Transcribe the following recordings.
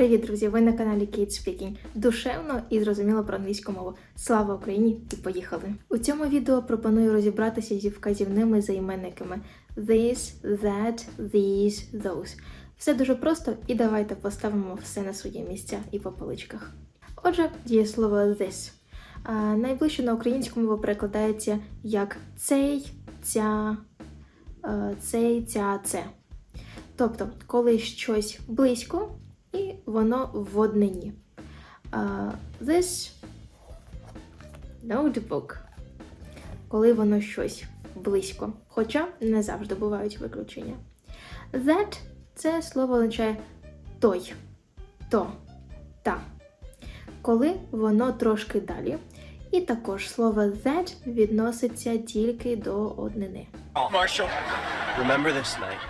Привіт, друзі! Ви на каналі Kate Speaking. Душевно і зрозуміло про англійську мову. Слава Україні! І поїхали! У цьому відео пропоную розібратися зі вказівними займенниками this, that, these, those. Все дуже просто, і давайте поставимо все на свої місця і по поличках. Отже, дієслово this. А, найближче на українську мову перекладається як цей, ця, е, цей, ця, це. Тобто, коли щось близько і воно в однині. Uh, this notebook. Коли воно щось близько. Хоча не завжди бувають виключення. That це слово означає той, то, та. Коли воно трошки далі. І також слово that відноситься тільки до однини. Marshall, remember this night.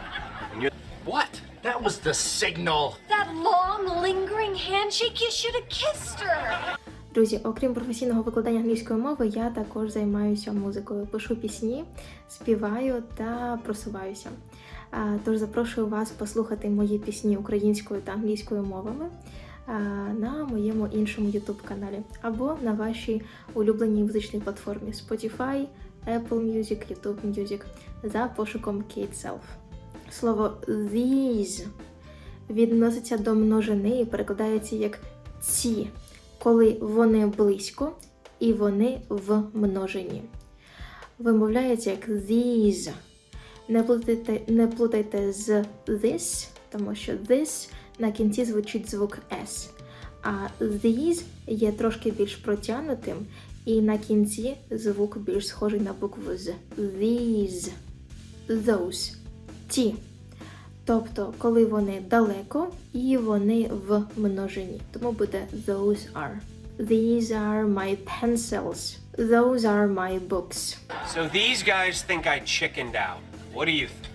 What? That was the signal. That long, lingering handshake, you should have kissed her. Друзі, окрім професійного викладання англійської мови, я також займаюся музикою. Пишу пісні, співаю та просуваюся. Тож запрошую вас послухати мої пісні українською та англійською мовами на моєму іншому youtube каналі або на вашій улюбленій музичній платформі Spotify, Apple Music, YouTube Music за пошуком Kate Self. Слово these відноситься до множини і перекладається як ці, коли вони близько і вони в множині. Вимовляється як these. Не плутайте, не плутайте з this, тому що this на кінці звучить звук S. А these є трошки більш протягнутим, і на кінці звук більш схожий на букву з. These, those, ті. Тобто, коли вони далеко і вони в множині. Тому буде those are. These are my pencils. Those are my books. so these guys think I chickened out. What do you think?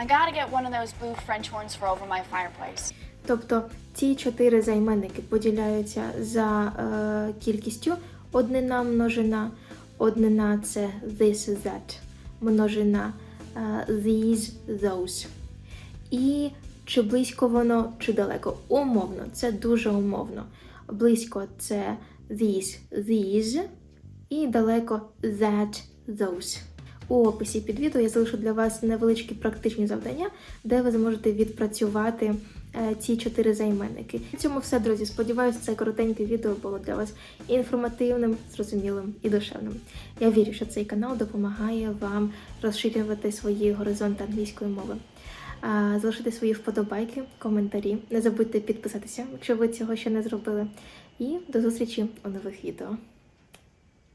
I gotta get one of those blue French horns for over my fireplace. Тобто ці чотири займенники поділяються за е, кількістю однина множина. Однина це this, that, множина е, these, those. І чи близько воно, чи далеко. Умовно, це дуже умовно. Близько це these, these, і далеко that, those. У описі під відео я залишу для вас невеличкі практичні завдання, де ви зможете відпрацювати е, ці чотири займенники. На цьому все, друзі. Сподіваюся, це коротеньке відео було для вас інформативним, зрозумілим і душевним. Я вірю, що цей канал допомагає вам розширювати свої горизонти англійської мови. Залишити свої вподобайки, коментарі. Не забудьте підписатися, якщо ви цього ще не зробили. І до зустрічі у нових відео.